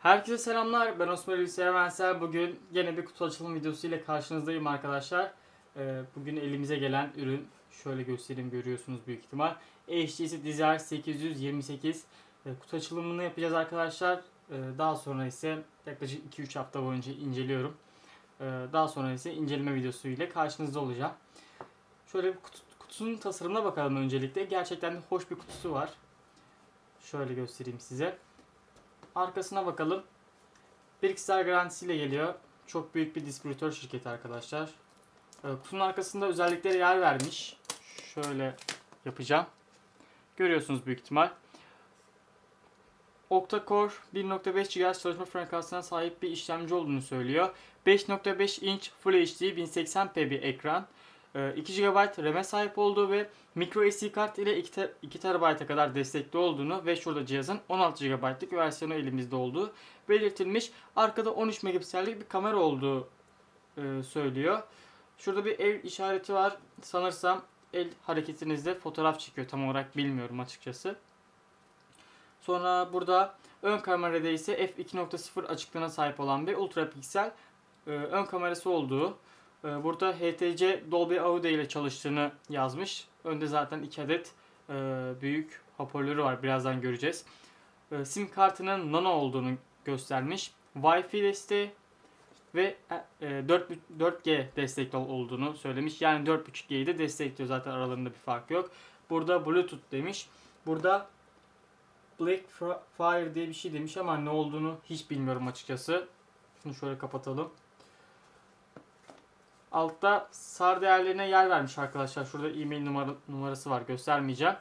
Herkese selamlar. Ben Osman Hulusi Evrensel. Bugün yine bir kutu açılım videosu ile karşınızdayım arkadaşlar. Ee, Bugün elimize gelen ürün şöyle göstereyim görüyorsunuz büyük ihtimal. HTC Desire 828 Ee, kutu açılımını yapacağız arkadaşlar. Ee, Daha sonra ise yaklaşık 2-3 hafta boyunca inceliyorum. Ee, Daha sonra ise inceleme videosu ile karşınızda olacağım. Şöyle kutusunun tasarımına bakalım öncelikle. Gerçekten hoş bir kutusu var. Şöyle göstereyim size. Arkasına bakalım. Sene garantisiyle geliyor. Çok büyük bir distribütör şirketi arkadaşlar. Ee, Kutunun arkasında özelliklere yer vermiş. Şöyle yapacağım. Görüyorsunuz büyük ihtimal. Octa-core 1.5 GHz çalışma frekansına sahip bir işlemci olduğunu söylüyor. 5.5 inç Full HD 1080p bir ekran. Ee, 2 GB RAM'e sahip olduğu ve micro SD kart ile 2, te- 2 TB'a kadar destekli olduğunu ve şurada cihazın 16 GB'lık versiyonu elimizde olduğu belirtilmiş. Arkada 13 megapiksellik bir kamera olduğu e, söylüyor. Şurada bir el işareti var. Sanırsam el hareketinizde fotoğraf çekiyor. Tam olarak bilmiyorum açıkçası. Sonra burada ön kamerada ise f2.0 açıklığına sahip olan bir ultra piksel e, ön kamerası olduğu. E, burada HTC Dolby Audio ile çalıştığını yazmış. Önde zaten 2 adet e, büyük hoparlörü var. Birazdan göreceğiz. E, sim kartının nano olduğunu göstermiş. Wi-Fi desteği ve e, 4, 4G destekli olduğunu söylemiş. Yani 4.5G'yi de destekliyor zaten aralarında bir fark yok. Burada Bluetooth demiş. Burada Black Fire diye bir şey demiş ama ne olduğunu hiç bilmiyorum açıkçası. Şunu şöyle kapatalım. Altta SAR değerlerine yer vermiş arkadaşlar. Şurada e-mail numara, numarası var. Göstermeyeceğim.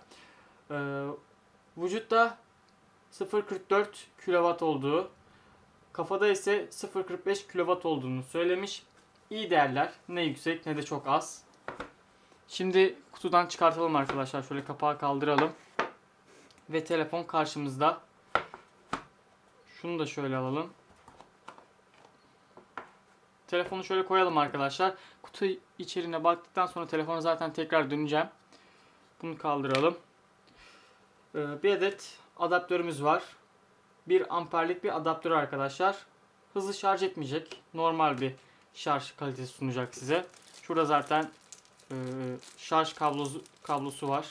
Ee, vücutta 0.44 kW olduğu, kafada ise 0.45 kW olduğunu söylemiş. İyi değerler. Ne yüksek ne de çok az. Şimdi kutudan çıkartalım arkadaşlar. Şöyle kapağı kaldıralım. Ve telefon karşımızda. Şunu da şöyle alalım. Telefonu şöyle koyalım arkadaşlar. Kutu içeriğine baktıktan sonra telefona zaten tekrar döneceğim. Bunu kaldıralım. Ee, bir adet adaptörümüz var. 1 amperlik bir adaptör arkadaşlar. Hızlı şarj etmeyecek. Normal bir şarj kalitesi sunacak size. Şurada zaten e, şarj kablosu, kablosu var.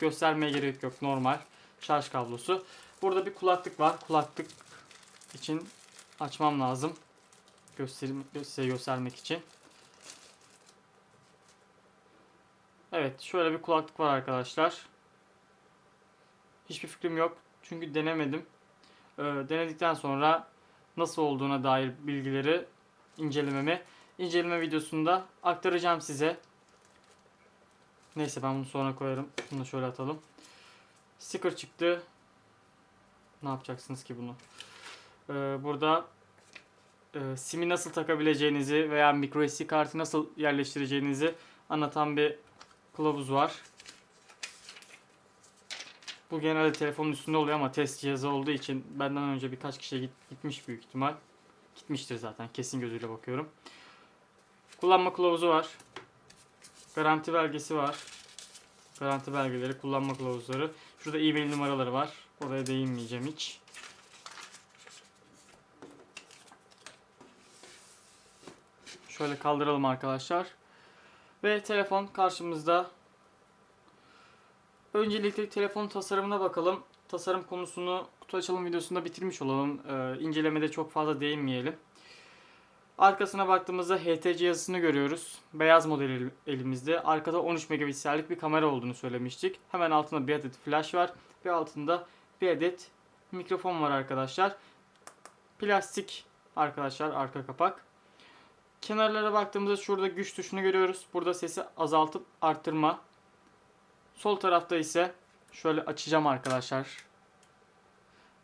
Göstermeye gerek yok. Normal şarj kablosu. Burada bir kulaklık var. Kulaklık için açmam lazım. Gösterim, size göstermek için. Evet şöyle bir kulaklık var arkadaşlar. Hiçbir fikrim yok. Çünkü denemedim. Ee, denedikten sonra nasıl olduğuna dair bilgileri incelememi inceleme videosunda aktaracağım size. Neyse ben bunu sonra koyarım. Şunu da şöyle atalım. Sticker çıktı. Ne yapacaksınız ki bunu? Ee, burada e, SIM'i nasıl takabileceğinizi veya micro SD kartı nasıl yerleştireceğinizi anlatan bir kılavuz var. Bu genelde telefonun üstünde oluyor ama test cihazı olduğu için benden önce birkaç kişiye git, gitmiş büyük ihtimal. Gitmiştir zaten kesin gözüyle bakıyorum. Kullanma kılavuzu var. Garanti belgesi var. Garanti belgeleri, kullanma kılavuzları. Şurada e-mail numaraları var. Oraya değinmeyeceğim hiç. Şöyle kaldıralım arkadaşlar. Ve telefon karşımızda. Öncelikle telefon tasarımına bakalım. Tasarım konusunu kutu açılım videosunda bitirmiş olalım. Ee, incelemede çok fazla değinmeyelim. Arkasına baktığımızda HTC yazısını görüyoruz. Beyaz model elimizde. Arkada 13 megapiksellik bir kamera olduğunu söylemiştik. Hemen altında bir adet flash var. Ve altında bir adet mikrofon var arkadaşlar. Plastik arkadaşlar arka kapak. Kenarlara baktığımızda şurada güç tuşunu görüyoruz. Burada sesi azaltıp arttırma. Sol tarafta ise şöyle açacağım arkadaşlar.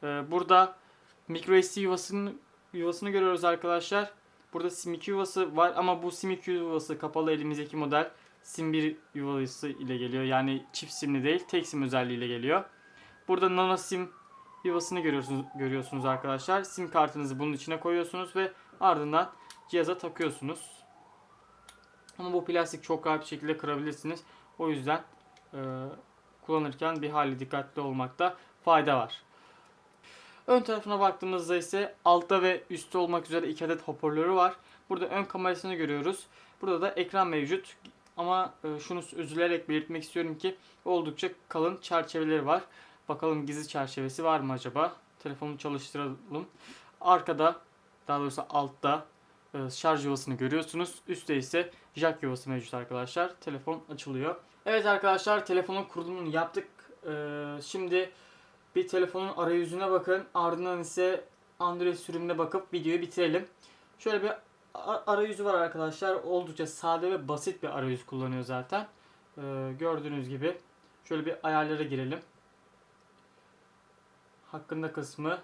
Ee, burada micro SD yuvasını, yuvasını görüyoruz arkadaşlar. Burada sim 2 yuvası var ama bu sim 2 yuvası kapalı elimizdeki model sim 1 yuvası ile geliyor. Yani çift simli değil tek sim özelliğiyle geliyor. Burada nano sim yuvasını görüyorsunuz, görüyorsunuz arkadaşlar. Sim kartınızı bunun içine koyuyorsunuz ve ardından cihaza takıyorsunuz. Ama bu plastik çok rahat bir şekilde kırabilirsiniz. O yüzden e, kullanırken bir hali dikkatli olmakta fayda var. Ön tarafına baktığımızda ise altta ve üstte olmak üzere iki adet hoparlörü var. Burada ön kamerasını görüyoruz. Burada da ekran mevcut. Ama e, şunu üzülerek belirtmek istiyorum ki oldukça kalın çerçeveleri var. Bakalım gizli çerçevesi var mı acaba? Telefonu çalıştıralım. Arkada daha doğrusu altta şarj yuvasını görüyorsunuz. Üstte ise jack yuvası mevcut arkadaşlar. Telefon açılıyor. Evet arkadaşlar telefonun kurulumunu yaptık. E, Şimdi bir telefonun arayüzüne bakın. Ardından ise Android sürümüne bakıp videoyu bitirelim. Şöyle bir arayüzü var arkadaşlar. Oldukça sade ve basit bir arayüz kullanıyor zaten. E, Gördüğünüz gibi. Şöyle bir ayarlara girelim. Hakkında kısmı e,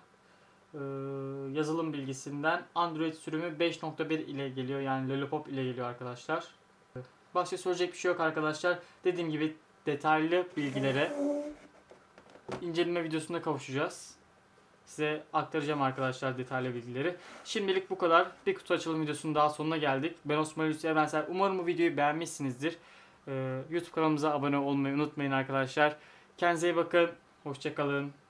yazılım bilgisinden Android sürümü 5.1 ile geliyor. Yani Lollipop ile geliyor arkadaşlar. Başka söyleyecek bir şey yok arkadaşlar. Dediğim gibi detaylı bilgilere inceleme videosunda kavuşacağız. Size aktaracağım arkadaşlar detaylı bilgileri. Şimdilik bu kadar. Bir kutu açılım videosunun daha sonuna geldik. Ben Osman Hulusi Evrensel. Umarım bu videoyu beğenmişsinizdir. Ee, YouTube kanalımıza abone olmayı unutmayın arkadaşlar. Kendinize iyi bakın. Hoşçakalın.